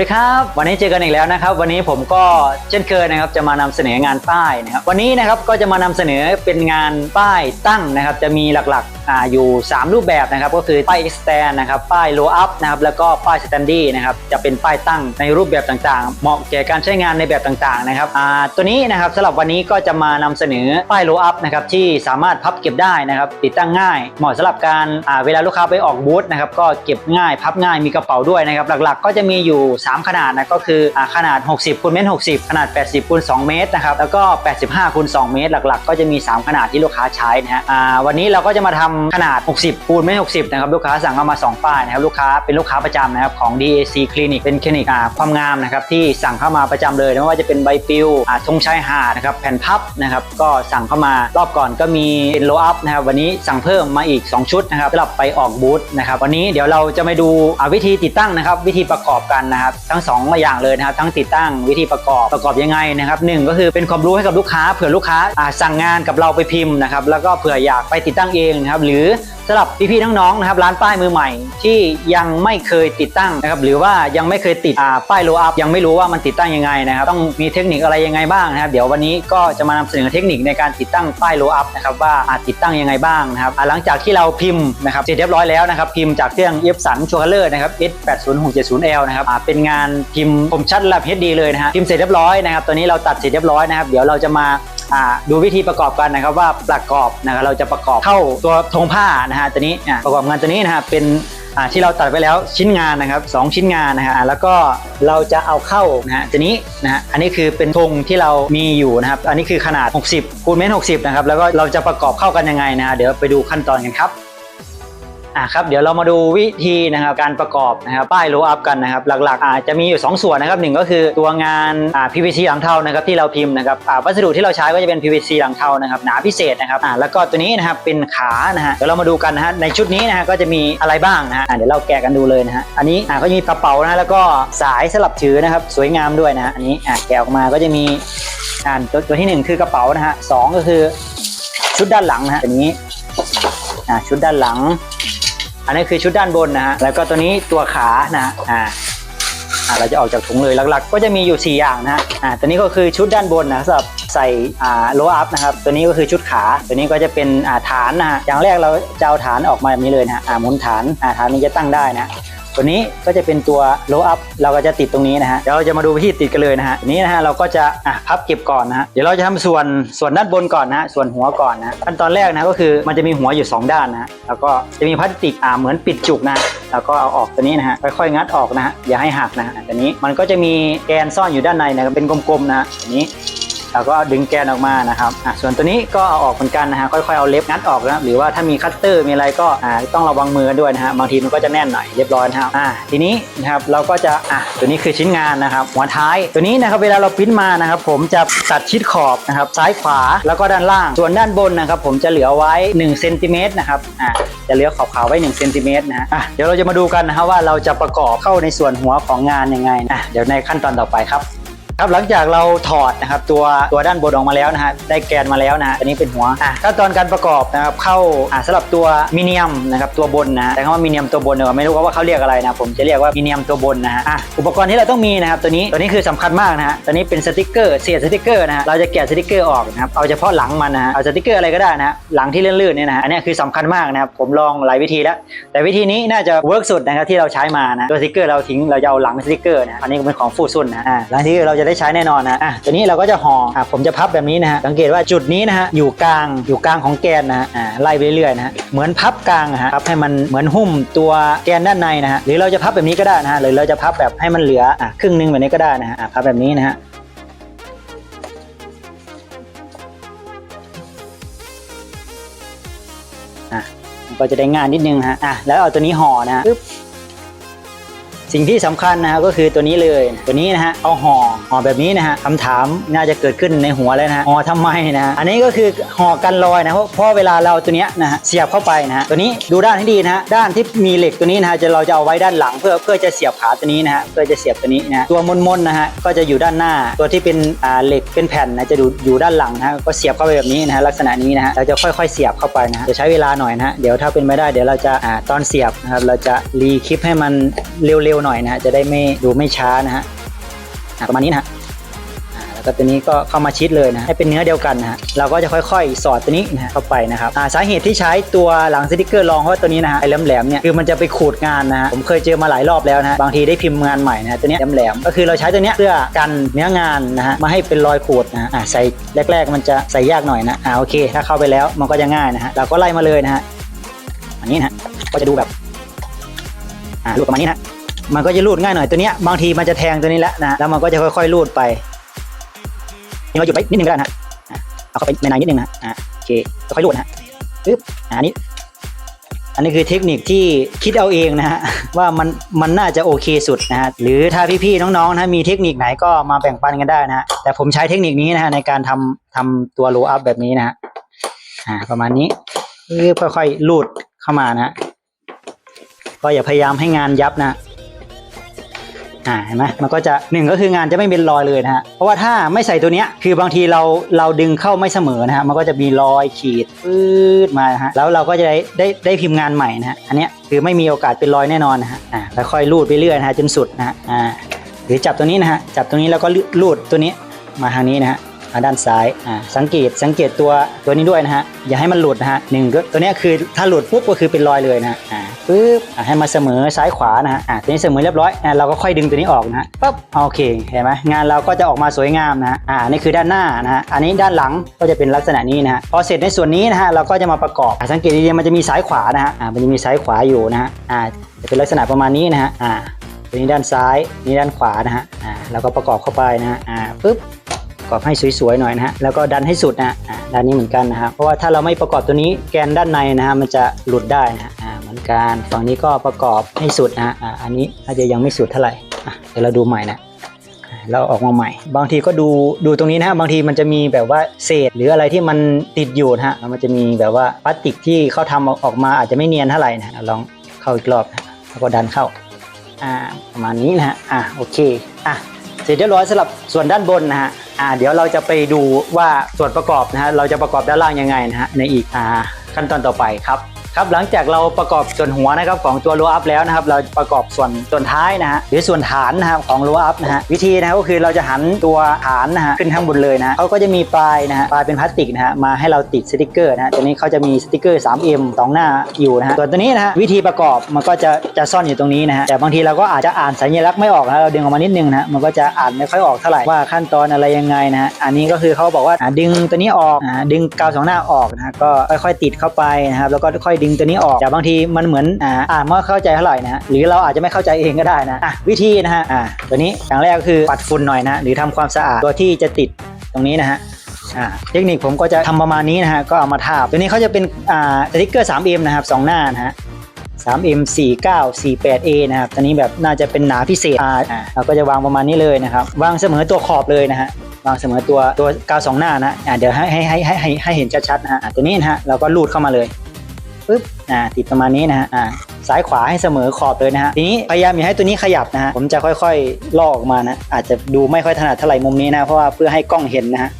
สวัสดีครับ วันนี้เจอกันอีกแล้วนะครับ วันนี้ผมก็เช่นเคยนะครับ จะมานำเสนองานป้ายนะครับ วันนี้นะครับก็จะมานำเสนอเป็นงานป้ายตั้งนะครับ จะมีหลักๆ อยู่ 3 รูปแบบนะครับก็คือป้าย extend นะครับป้าย low up นะครับแล้วก็ป้าย standy นะครับจะเป็นป้ายตั้งในรูปแบบต่างๆ เหมาะแก่การใช้งานในแบบต่างๆนะครับตัวนี้นะครับสำหรับวันนี้ก็จะมานำเสนอป้าย low up นะครับที่สามารถพับเก็บได้นะครับติดตั้งง่าย เหมาะสำหรับการเวลาลูกค้าไปออกบูธนะครับก็เก็บง่ายพับง่ายมีกระเป๋าด้วยนะครับหลักๆ ก็จะมีอยู่ 3 ขนาดนะก็คืออ่าขนาด 60คูณเมตร60 ขนาด 80คูณ2เมตรนะครับแล้วก็ 85คูณ2เมตร หลักๆ ก็จะมี 3 ขนาดที่ลูกค้าใช้นะฮะวันนี้เราก็จะมาทำขนาด 60คูณเมตร60 นะครับ ลูกค้าสั่งเข้ามา 2 ป้ายนะครับ ลูกค้าเป็นลูกค้าประจำนะครับของ DAC Clinic เป็นคลินิกความงามนะครับที่สั่งเข้ามาประจำเลยไม่ว่าจะเป็นใบปลิวอาธงชายหาดนะครับแผ่นพับนะครับก็สั่งเข้ามารอบก่อนก็มีเป็นโลอัพนะครับวันนี้สั่งเพิ่มมาอีก 2 ชุดนะครับสำหรับไปออกบูธนะครับวันนี้เดี๋ยวเราจะมาดูวิธีติดตั้งนะครับวิธีประกอบกันนะครับทั้งสอย่างเลยนะครับทั้งติดตั้งวิธีประกอบประกอบยังไงนะครับหนึ่งก็คือเป็นความรู้ให้กับลูกค้าเผื่อลูกค้าสั่งงานกับเราไปพิมพ์นะครับแล้วก็เผื่ออยากไปติดตั้งเองนะครับหรือสำหรับพี่ๆน้องๆนะครับร้านป้ายมือใหม่ที่ยังไม่เคยติดตั้งนะครับหรือว่ายังไม่เคยติดป้ายโลอัพยังไม่รู้ว่ามันติดตั้งยังไงนะครับต้องมีเทคนิคอะไรยังไงบ้างนะครับเดี๋ยววันนี้ก็จะมานำเสนอเทคนิคในการติดตั้งป้ายโลอัพนะครับว่าอ่าติดตั้งยังไงบ้างนะครับหลังจากที่เราพิมพ์นะครับเสร็จเรียบร้อยแล้วนะครับพิมพ์จากเครื่องเอฟสันชัวร์เลอร์นะครับ S80670L นะครับเป็นงานพิมพ์คมชัดระดับ HD เลยนะฮะพิมพ์เสร็จเรียบร้อยนะครับตอนนี้เราตัดเสร็จเรียบร้อยนะครับเดี๋ยวเราจะมา ดูวิธีประกอบกันนะครับว่าประกอบนะครับเราจะประกอบเข้าตัวธงผ้านะฮะตัวนี้ประกอบงานตัวนี้นะฮะเป็นที่เราตัดไปแล้วชิ้นงานนะครับสองชิ้นงานนะฮะแล้วก็เราจะเอาเข้านะฮะตัวนี้นะฮะอันนี้คือเป็นธงที่เรามีอยู่นะครับ อันนี้คือขนาด 60คูณเมตร60นะครับแล้วก็เราจะประกอบเข้ากันยังไงนะฮะเดี๋ยวไปดูขั้นตอนกันครับ อะครับเดี๋ยวเรามาดูวิธีนะครับการประกอบนะครับป้ายโลอัพกันนะครับหลักๆอาจจะมีอยู่ 2 ส่วนนะครับหนึ่งก็คือตัวงานอ่า PVC หลังเทานะครับที่เราพิมพ์นะครับอ่าวัสดุที่เราใช้ก็จะเป็น PVC หลังเทานะครับหนาพิเศษนะครับอ่าแล้วก็ตัวนี้นะครับเป็นขานะฮะเดี๋ยวเรามาดูกันนะฮะในชุดนี้นะฮะก็จะมีอะไรบ้างนะฮะอ่าเดี๋ยวเราแกะกันดูเลยนะฮะอันนี้อ่าก็จะมีกระเป๋านะแล้วก็สายสลับถือนะครับสวยงามด้วยนะฮะอันนี้อ่าแกะออกมาก็จะมีอ่าตัวตัวที่หนึ่งคือกระเป๋านะฮะสองก็คือชุดด้านหลังนะฮะอันนี้อ่าชุดด้านหลัง อันนี้คือชุดด้านบนนะฮะแล้วก็ตัวนี้ตัวขานะฮะอ่าอ่าเราจะออกจากถุงเลยหลักๆ ก็จะมีอยู่ 4 อย่างนะฮะอ่าตัวนี้ก็คือชุดด้านบนนะสำหรับใส่อ่าโลอัพนะครับ ตัวนี้ก็คือชุดขา ตัวนี้ก็จะเป็นอ่าฐานนะฮะอย่างแรกเราจะเอาฐานออกมาแบบนี้เลยนะฮะอ่าหมุนฐานอ่าฐานนี้จะตั้งได้นะ ตัวนี้ก็จะเป็นตัวโลอัพเราก็จะติดตรงนี้นะฮะเดี๋ยวเราจะมาดูวิธีติดกันเลยนะฮะอันนี้นะฮะเราก็จะอะพับเก็บก่อนนะฮะเดี๋ยวเราจะทำส่วนส่วนด้านบนก่อนนะฮะส่วนหัวก่อนนะขั้นตอนแรกนะก็คือมันจะมีหัวอยู่ 2 ด้านนะฮะแล้วก็จะมีพลาสติกอ่าเหมือนปิดจุกนะแล้วก็เอาออกตัวนี้นะฮะค่อยๆงัดออกนะฮะอย่าให้หักนะฮะตัวนี้มันก็จะมีแกนซ่อนอยู่ด้านในนะเป็นกลมๆนะฮะตัวนี้ เราก็ดึงแกนออกมานะครับอะส่วนตัวนี้ก็เอาออกเหมือนกันนะฮะค่อยๆเอาเล็บงัดออกนะหรือว่าถ้ามีคัตเตอร์มีอะไรก็อ่าต้องระวังมือกันด้วยนะฮะบางทีมันก็จะแน่นหน่อยเรียบร้อยนะครับอ่าทีนี้นะครับเราก็จะอะตัวนี้คือชิ้นงานนะครับหัวท้ายตัวนี้นะครับเวลาเราพิมพ์มานะครับผมจะตัดชิดขอบนะครับซ้ายขวาแล้วก็ด้านล่าง ส่วนด้านบนนะครับผมจะเหลือไว้1เซนติเมตรนะครับอ่าจะเหลือขอบขาวไว้1เซนติเมตรนะฮะอะเดี๋ยวเราจะมาดูกันนะครับว่าเราจะประกอบเข้าในส่วนหัวของงานยังไงนะเดี๋ยวในขั้นตอนต่อไปครับ ครับหลังจากเราถอดนะครับตัวตัวด้านบนออกมาแล้วนะฮะได้แกนมาแล้วนะฮะอันนี้เป็นหัวอะขั้นตอนการประกอบนะครับเข้าอะสำหรับตัวมิเนียมนะครับตัวบนนะแต่คำว่ามิเนียมตัวบนเนี่ยไม่รู้ว่าเขาเรียกอะไรนะผมจะเรียกว่ามิเนียมตัวบนนะฮะอะอุปกรณ์ที่เราต้องมีนะครับตัวนี้ตัวนี้คือสำคัญมากนะฮะตัวนี้เป็นสติกเกอร์เศษสติกเกอร์นะฮะเราจะแกะสติกเกอร์ออกนะครับเอาเฉพาะหลังมันนะฮะเอาสติกเกอร์อะไรก็ได้นะฮะหลังที่ลื่นๆเนี่ยนะฮะอันนี้คือสำคัญมากนะครับผมลองหลายวิธีแล้ว แต่วิธีนี้น่าจะเวิร์กสุดนะครับที่เราใช้มานะตัวสติกเกอร์เราทิ้งเราจะเอาหลังสติกเกอร์นะอันนี้เป็นของฟูซุนนะอ่าหลังที่เราจะได้ใช้แน่นอนนะอะตัวนี้เราก็จะห่ออะผมจะพับแบบนี้นะฮะสังเกตว่าจุดนี้นะฮะอยู่กลางอยู่กลางของแกนนะฮะอ่าไล่ไปเรื่อยๆนะฮะเหมือนพับกลางอะฮะพับให้มันเหมือนหุ้มตัวแกนด้านในนะฮะหรือเราจะพับแบบนี้ก็ได้นะฮะหรือเราจะพับแบบให้มันเหลืออะครึ่งหนึงแบบนี้ก็ได้นะฮะอะพับแบบนี้นะฮะอะก็จะได้งายนิดนึงฮะอะแล้วเอาตัวนี้ห่อนะฮะปึ๊บ สิ่งที่สำคัญนะฮะก็คือตัวนี้เลย ตัวนี้นะฮะเอาห่อห่อแบบนี้นะฮะคำถามน่าจะเกิดขึ้นในหัวเลยนะฮะห่อทำไมนะฮะอันนี้ก็คือห่อกันรอยนะเพราะเพราะเวลาเราตัวเนี้ยนะฮะเสียบเข้าไปนะฮะตัวนี้ดูด้านให้ดีนะฮะด้านที่มีเหล็กตัวนี้นะฮะจะเราจะเอาไว้ด้านหลัง เพื่อเพื่อจะเสียบขาตัวนี้นะฮะเพื่อจะเสียบตัวนี้นะตัวมนๆนะฮะก็จะอยู่ด้านหน้า ตัวที่เป็นอ่าเหล็กเป็นแผ่นนะจะอยู่อยู่ด้านหลังนะฮะก็เสียบเข้าไปแบบนี้นะฮะลักษณะนี้นะฮะเราจะค่อยๆ เสียบเข้าไปนะฮะจะใช้เวลาหน่อยนะฮะเดี๋ยวถ้าเป็นไม่ได้เดี๋ยวเราจะอ่าตอนเสียบนะครับเราจะรีคลิปให้มันเร็วหน่อยนะฮะจะได้ไม่ดูไม่ช้านะฮะประมาณนี้นะฮะแล้วก็ตัวนี้ก็เข้ามาชิดเลยนะให้เป็นเนื้อเดียวกันนะฮะเราก็จะค่อยๆ สอดตัวนี้นะเข้าไปนะครับาสาเหตุที่ใช้ตัวหลังสติกเกอร์รองเพราะว่าตัวนี้นะฮะไอ้แหลมๆเนี่ยคือมันจะไปขูดงานนะฮะผมเคยเจอมาหลายรอบแล้วนะฮะบางทีได้พิมพ์งานใหม่นะตัวนี้แหลมๆก็คือเราใช้ตัวนี้เพื่อกันเนื้องานนะฮะมาให้เป็นรอยขูดนะฮะใส่แรก ๆ มันจะใส่ยากหน่อยนะอ่าโอเค ถ้าเข้าไปแล้วมันก็จะง่ายนะฮะเราก็ไล่มาเลยนะฮะอันนี้นะฮะก็จะดูแบบอ่ารูดประมาณนี้นะ มันก็จะรูดง่ายหน่อยตัวเนี้ยบางทีมันจะแทงตัวนี้แล้วนะแล้วมันก็จะค่อยๆรูดไปเราหยุดไปนิดนึงก็ได้นะเอาเข้าไปในนนิดนึงนะอ่าโอเคค่อยๆรูดนะปึ๊บอันนี้ อันนี้คือเทคนิคที่คิดเอาเองนะฮะว่ามันมันน่าจะโอเคสุดนะฮะหรือถ้าพี่ๆน้องๆนะมีเทคนิคไหนก็มาแบ่งปันกันได้นะฮะแต่ผมใช้เทคนิคนี้นะฮะในการทำทำตัวโลอัพแบบนี้นะฮะอ่าประมาณนี้ค่อยๆรูดเข้ามานะก็อย่าพยายามให้งานยับนะ อ่าเห็นไหมมันก็จะหนึ่งก็คืองานจะไม่เป็นรอยเลยนะฮะเพราะว่าถ้าไม่ใส่ตัวเนี้ยคือบางทีเราเราดึงเข้าไม่เสมอนะฮะมันก็จะมีรอยขีดปื๊ดมานะฮะแล้วเราก็จะได้ได้ได้พิมพ์งานใหม่นะฮะอันเนี้ยคือไม่มีโอกาสเป็นรอยแน่นอนนะฮะอ่าค่อยๆรูดไปเรื่อยนะฮะจนสุดนะฮะอ่าหรือจับตัวนี้นะฮะจับตัวนี้แล้วก็รูดตัวนี้มาทางนี้นะฮะ มาด้านซ้ายอ่าสังเกตสังเกตตัวตัวนี้ด้วยนะฮะอย่าให้มันหลุดนะฮะหนึ่งก็ตัวนี้คือถ้าหลุดปุ๊บก็คือเป็นรอยเลยนะฮะอ่าปึ๊บอ่าให้มาเสมอซ้ายขวานะฮะอ่าตัวนี้เสมอเรียบร้อยอ่าเราก็ค่อยดึงตัวนี้ออกนะฮะปั๊บโอเคเห็นไหมงานเราก็จะออกมาสวยงามนะฮะอ่านี่คือด้านหน้านะฮะอันนี้ด้านหลังก็จะเป็นลักษณะนี้นะฮะพอเสร็จในส่วนนี้นะฮะเราก็จะมาประกอบอ่าสังเกตดีๆมันจะมีซ้ายขวานะฮะอ่ามันจะมีซ้ายขวาอยู่นะฮะอ่าจะเป็นลักษณะประมาณนี้นะฮะอ่าตัวนี้ด้านซ้ายนี่ด้านขวานะฮะอ่าแล้วก็ประกอบเข้าไปนะฮะอ่าปึ๊บ กอบให้สวยๆหน่อยนะฮะแล้วก็ดันให้สุดนะฮะอ่าด้านนี้เหมือนกันนะฮะเพราะว่าถ้าเราไม่ประกอบตัวนี้แกนด้านในนะฮะมันจะหลุดได้นะฮะอ่าเหมือนกันฝั่งนี้ก็ประกอบให้สุดนะฮะอ่าอันนี้อาจจะยังไม่สุดเท่าไหร่อะเดี๋ยวเราดูใหม่นะเราออกมาใหม่ บางทีก็ดูดูตรงนี้นะฮะบางทีมันจะมีแบบว่าเศษ หรืออะไรที่มันติดอยู่นะฮะมันจะมีแบบว่าพลาสติกที่เขาทำออกมาอาจจะไม่เนียนเท่าไหร่นะลองเข้าอีกรอบนะแล้วก็ดันเข้าอ่าประมาณนี้นะฮะอ่าโอเคอะเสร็จเรียบร้อยสำหรับส่วนด้านบนนะฮะ อ่าเดี๋ยวเราจะไปดูว่าส่วนประกอบนะฮะเราจะประกอบด้านล่างยังไงนะฮะในอีกอ่าขั้นตอนต่อไปครับ ครับหลังจากเราประกอบส่วนหัวนะครับของตัวโลอัพแล้วนะครับ เราประกอบส่วนส่วนท้ายนะฮะหรือส่วนฐานนะครับของโลอัพนะฮะวิธีนะครับก็คือเราจะหันตัวฐานนะฮะขึ้นข้างบนเลยนะฮะเขาก็จะมีปลายนะฮะปลายเป็นพลาสติกนะฮะมาให้เราติดสติกเกอร์นะฮะตัวนี้เขาจะมีสติกเกอร์ 3M สองหน้าอยู่นะฮะส่วนตัวนี้นะฮะวิธีประกอบมันก็จะจะซ่อนอยู่ตรงนี้นะฮะแต่บางทีเราก็อาจจะอ่านสัญลักษณ์ไม่ออกนะเราดึงออกมานิดนึงนะฮะมันก็จะอ่านไม่ค่อยออกเท่าไหร่ว่าขั้นตอนอะไรยังไงนะฮะอันนี้ก็คือเขาบอกว่าดึงตัวนี้ออกดึงกาวสองหน้าออกนะฮะก็ค่อยๆติดเข้าไปนะครับแล้วก็ค่อยดึงตัวนี้ออกแต่บางทีมันเหมือนอ่าอ่านไม่เข้าใจเท่าไหร่นะฮะหรือเราอาจจะไม่เข้าใจเองก็ได้นะอะวิธีนะฮะอ่าตัวนี้อย่างแรกก็คือปัดฝุ่นหน่อยนะหรือทำความสะอาดตัวที่จะติดตรงนี้นะฮะเทคนิคผมก็จะทำประมาณนี้นะฮะก็เอามาทาบตัวนี้เขาจะเป็นอ่าสติ๊กเกอร์ 3M นะครับสองหน้านะฮะ 3M 49 48A นะครับตัวนี้แบบน่าจะเป็นหนาพิเศษอ่าเราก็จะวางประมาณนี้เลยนะครับวางเสมอตัวขอบเลยนะฮะวางเสมอตัวตัวกาวสองหน้านะอ่าเดี๋ยวให้ให้ให้ให้ให้เห็นชัดๆนะฮะตัวนี้นะฮะเราก็ลูดเข้ามาเลย ปึ๊บอ่าติดประมาณนี้นะฮะอ่าซ้ายขวาให้เสมอขอบเลยนะฮะทีนี้พยายามอย่าให้ตัวนี้ขยับนะฮะผมจะค่อยๆลอกออกมานะอาจจะดูไม่ค่อยถนัดเท่าไหร่มุมนี้นะเพราะว่าเพื่อให้กล้องเห็นนะฮะ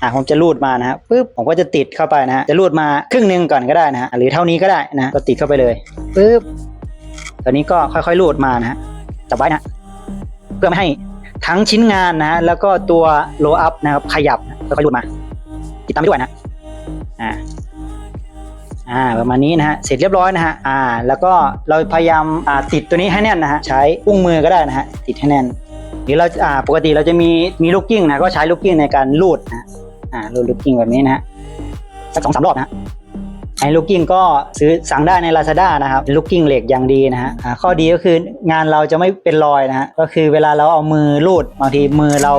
อะผมจะรูดมานะฮะปึ๊บผมก็จะติดเข้าไปนะฮะจะรูดมาครึ่งหนึ่งก่อนก็ได้นะฮะหรือเท่านี้ก็ได้นะก็ติดเข้าไปเลยปึ๊บตอนนี้ก็ค่อยๆรูดมานะฮะจับไว้นะเพื่อไม่ให้ทั้งชิ้นงานนะฮะแล้วก็ตัวโลอัพนะครับขยับค่อยๆรูดมา ติดตามไปด้วยนะอ่า อ่าประมาณนี้นะฮะเสร็จเรียบร้อยนะฮะอ่าแล้วก็เราพยายามอ่าติดตัวนี้ให้แน่นนะฮะใช้อุ้งมือก็ได้นะฮะติดให้แน่นหรือเราอ่าปกติเราจะมีมีลูกกิ้งนะก็ใช้ลูกกิ้งในการรูดนะอ่ารูดลูกกิ้งแบบนี้นะฮะสักสองสามรอบนะฮะไอ้ลูกกิ้งก็ซื้อสั่งได้ใน Lazada นะครับลูกกิ้งเหล็กอย่างดีนะฮะข้อดีก็คืองานเราจะไม่เป็นรอยนะฮะก็คือเวลาเราเอามือรูดบางทีมือเรา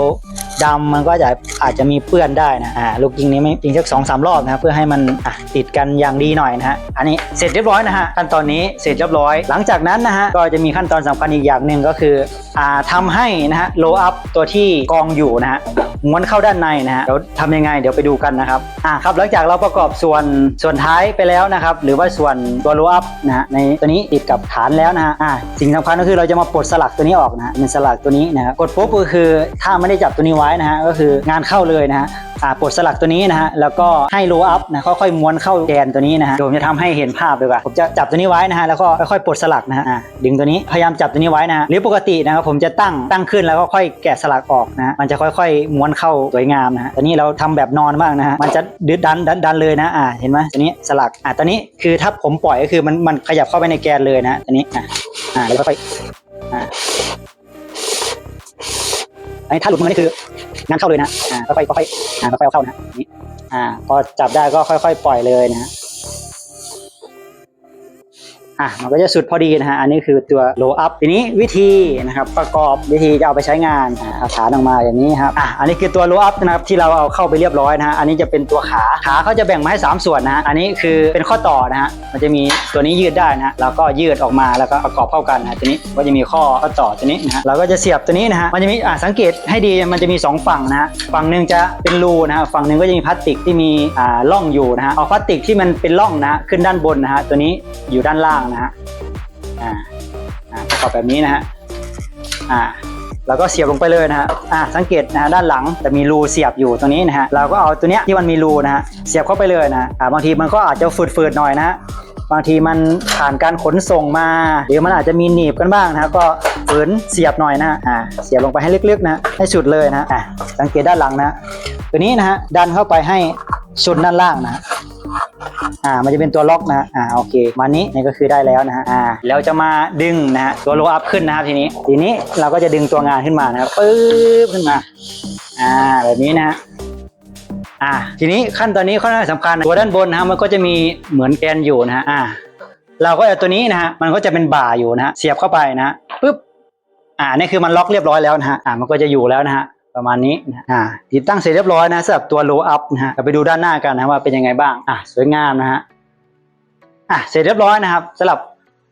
ดำมันก็จะอาจจะมีเปื้อนได้นะอ่าลูกกิ้งนี้ไม่จริงสักสองสามรอบนะเพื่อให้มันอะติดกันอย่างดีหน่อยนะฮะอันนี้เสร็จเรียบร้อยนะฮะขั้นตอนนี้เสร็จเรียบร้อย หลังจากนั้นนะฮะก็จะมีขั้นตอนสำคัญอีกอย่างหนึ่งก็คืออ่าทำให้นะฮะโลอัพตัวที่กองอยู่นะฮะม้วนเข้าด้านในนะฮะเดี๋ยวทำยังไงเดี๋ยวไปดูกันนะครับอ่าครับหลังจากเราประกอบส่วนส่วนท้ายไปแล้วนะครับหรือว่าส่วนตัวโลอัพนะฮะในตัวนี้ติดกับฐานแล้วนะฮะอ่าสิ่งสำคัญก็คือเราจะมาปลดสลักตัวนี้ออกนะฮะเป็นสลักตัวนี้นะครับกดปุ๊บก็คือถ้าไม่ได้จับตัวนี้ไว้นะฮะก็คืองานเข้าเลยนะฮะปลดสลักตัวนี้นะฮะแล้วก็ให้โลอัพนะค่อยๆม้วนเข้าแกนตัวนี้นะฮะเดี๋ยวผมจะทำให้เห็นภาพดีกว่าผมจะจับตัวนี้ไว้นะฮะแล้วก็ค่อยๆปลดสลักนะฮะดึงตัวนี้พยายามจับตัวนี้ไว้นะฮะหรือปกตินะครับผมจะตั้งตั้งขึ้นแล้วก็ค่อยแกะสลักออกนะมันจะค่อยๆม้วนเข้าสวยงามนะฮะต่นี่เราทำแบบนอนมากนะฮะมันจะดึดดันดันดันเลยนะอ่าเห็นไหมตัวนี้สลักอ่าตัวนี้คือถ้าผมปล่อยก็คือมันมันขยับเข้าไปในแกนเลยนะฮะตัวนี้อ่าอ่าแล้วค่อยอ่า นี้ถ้าหลุดมือนี่คืองานเข้าเลยนะอ่าค่อยๆค่อยๆอ่าค่อยๆเอาเข้านะนี่อ่าพอจับได้ก็ค่อย ๆ ปล่อยเลยนะฮะ อะมันก็จะสุดพอดีนะฮะอันนี้คือตัว low up ทีนี้วิธีนะครับประกอบวิธีจะเอาไปใช้งานอาเอาฐานออกมาอย่างนี้ครับอะอันนี้คือตัว low up นะครับที่เราเอาเข้าไปเรียบร้อยนะฮะอันนี้จะเป็นตัวขาขาเขาจะแบ่งมาให้สามส่วนนะฮะอันนี้คือเป็นข้อต่อนะฮะมันจะมีตัวนี้ยืดได้นะฮะเราก็ยืดออกมาแล้วก็ประกอบเข้ากันนะทีนี้ก็จะมีข้อข้อต่อตัวนี้นะฮะเราก็จะเสียบตัวนี้นะฮะมันจะมีอ่าสังเกตให้ดีมันจะมีสองฝั่งนะฮะฝั่งหนึ่งจะเป็นรูนะฮะฝั่งหนึ่งก็จะมีพลาสติกที่มีอ่าร่องอยู่นะฮะเอาพลาสติกที่มันเป็นร่องนะขึ้นด้านบนนะฮะตัวนี้อยู่ด้านล่างนะฮะอ่าอ่าประกอบแบบนี้นะฮะอ่าแล้วก็เสียบลงไปเลยนะฮะอ่าสังเกตนะฮะด้านหลังจะมีรูเสียบอยู่ตรงนี้นะฮะเราก็เอาตัวเนี้ยที่มันมีรูนะฮะเสียบเข้าไปเลยนะอ่าบางทีมันก็อาจจะฝืดๆหน่อยนะฮะบางทีมันผ่านการขนส่งมาหรือมันอาจจะมีหนีบกันบ้างนะฮะก็ฝืนเสียบหน่อยนะฮะอ่าเสียบลงไปให้ลึกๆนะให้สุดเลยนะอ่าสังเกตด้านหลังนะตัวนี้นะฮะดันเข้าไปให้สุดด้านล่างนะ อ่ามันจะเป็นตัวล็อกนะอ่าโอเคมานี้นี่ก็คือได้แล้วนะฮะอ่าแล้วจะมาดึงนะฮะตัวโลอัพขึ้นนะครับทีนี้ ทีนี้เราก็จะดึงตัวงานขึ้นมานะครับปึ๊บขึ้นมาอ่าแบบนี้นะฮะอ่าทีนี้ขั้นตอนนี้ค่อนข้างสำคัญตัวด้านบนนะฮะมันก็จะมีเหมือนแกนอยู่นะฮะอ่าเราก็เอาตัวนี้นะฮะมันก็จะเป็นบ่าอยู่นะฮะเสียบเข้าไปนะฮะปึ๊บอ่านี่คือมันล็อกเรียบร้อยแล้วนะฮะอ่ามันก็จะอยู่แล้วนะฮะ ประมาณนี้นะอ่าติดตั้งเสร็จเรียบร้อยนะสำหรับตัว low up นะฮะเราไปดูด้านหน้ากันนะว่าเป็นยังไงบ้างอะสวยงามนะฮะอะเสร็จเรียบร้อยนะครับสำหรับ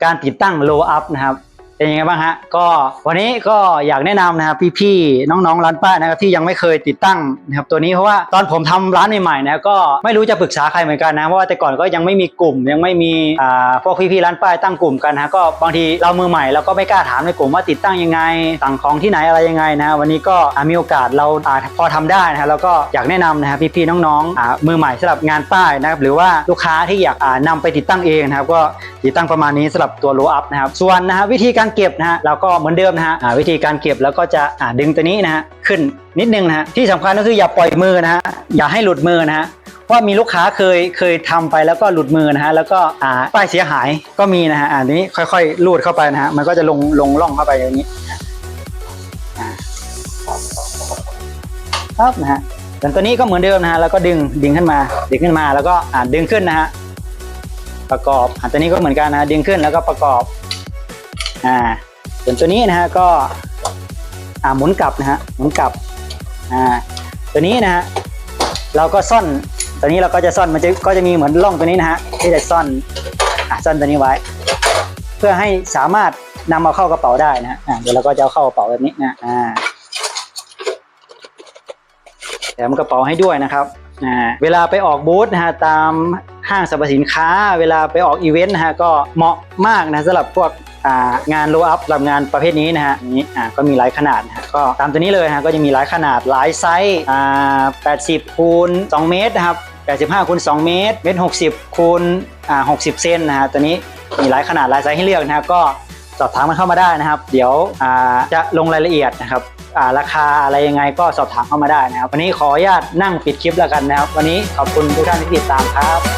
การติดตั้ง low up นะครับ เป็นยังไงบ้างฮะ ก็วันนี้ก็อยากแนะนำนะครับพี่ๆน้องๆร้านป้ายนะครับที่ยังไม่เคยติดตั้งนะครับตัวนี้เพราะว่าตอนผมทำร้านใหม่ๆนะก็ไม่รู้จะปรึกษาใครเหมือนกันนะเพราะว่าแต่ก่อนก็ยังไม่มีกลุ่ม ยังไม่มีอ่าพวกพี่ๆร้านป้ายตั้งกลุ่มกันนะก็บางทีเรามือใหม่เราก็ไม่กล้าถามในกลุ่มว่าติดตั้งยังไงสั่งของที่ไหนอะไรยังไงนะวันนี้ก็อ่ามีโอกาสเราอ่าพอทำได้นะฮะแล้วก็อยากแนะนำนะครับพี่ๆน้องๆอ่ามือใหม่สำหรับงานป้ายนะครับหรือว่าลูกค้าที่อยากอ่านำไปติดตั้งเองนะครับก็ติดตั้งประมาณนี้สำหรับตัว low up นะครับส่วนนะฮะวิธีการเก็บนะฮะเราก็เหมือนเดิมนะฮะวิธีการเก็บแล้วก็จะดึงตัวนี้นะฮะขึ้นนิดนึงนะฮะที่สำคัญก็คืออย่าปล่อยมือนะฮะอย่าให้หลุดมือนะฮะเพราะมีลูกค้าเคยเคยทำไปแล้วก็หลุดมือนะฮะแล้วก็อ่าป้ายเสียหายก็มีนะฮะอ่าทีนี้ค่อยๆลูดเข้าไปนะฮะมันก็จะลงลงร่องเข้าไปอย่างนี้ครับนะฮะส่วนตัวนี้ก็เหมือนเดิมนะฮะแล้วก็ดึงดึงขึ้นมา ดึงขึ้นมาแล้วก็อ่าดึงขึ้นนะฮะประกอบอ่าตัวนี้ก็เหมือนกันนะฮะดึงขึ้นแล้วก็ประกอบ อ่าส่วนตัวนี้นะฮะก็อ่าหมุนกลับนะฮะหมุนกลับอ่าตัวนี้นะฮะเราก็ซ่อนตัวนี้เราก็จะซ่อนมันจะก็จะมีเหมือนร่องตัวนี้นะฮะที่จะซ่อนอ่าซ่อนตัวนี้ไว้ เพื่อให้สามารถนำเอาเข้ากระเป๋าได้นะฮะอ่าเดี๋ยวเราก็จะเอาเข้ากระเป๋าแบบนี้นะอ่าแถมกระเป๋าให้ด้วยนะครับอ่าเวลาไปออกบูธนะฮะตามห้างสรรพสินค้า เวลาไปออกอีเวนต์นะฮะก็เหมาะมากนะสำหรับพวก งานโลอัพสำหรับงานประเภทนี้นะฮะนี้อ่าก็มีหลายขนาดนะฮะก็ตามตัวนี้เลยฮะก็จะมีหลายขนาดหลายไซส์อ่า80คูณ2 เมตรนะครับ85คูณ2เมตร เมตร 60คูณอ่า60 เซนนะฮะตัวนี้มีหลายขนาดหลายไซส์ให้เลือกนะครับก็สอบถามมันเข้ามาได้นะครับ เดี๋ยวจะลงรายละเอียดนะครับราคาอะไรยังไงก็สอบถามเข้ามาได้นะครับ วันนี้ขออนุญาตนั่งปิดคลิปแล้วกันนะครับ วันนี้ขอบคุณทุกท่านที่ติดตามครับ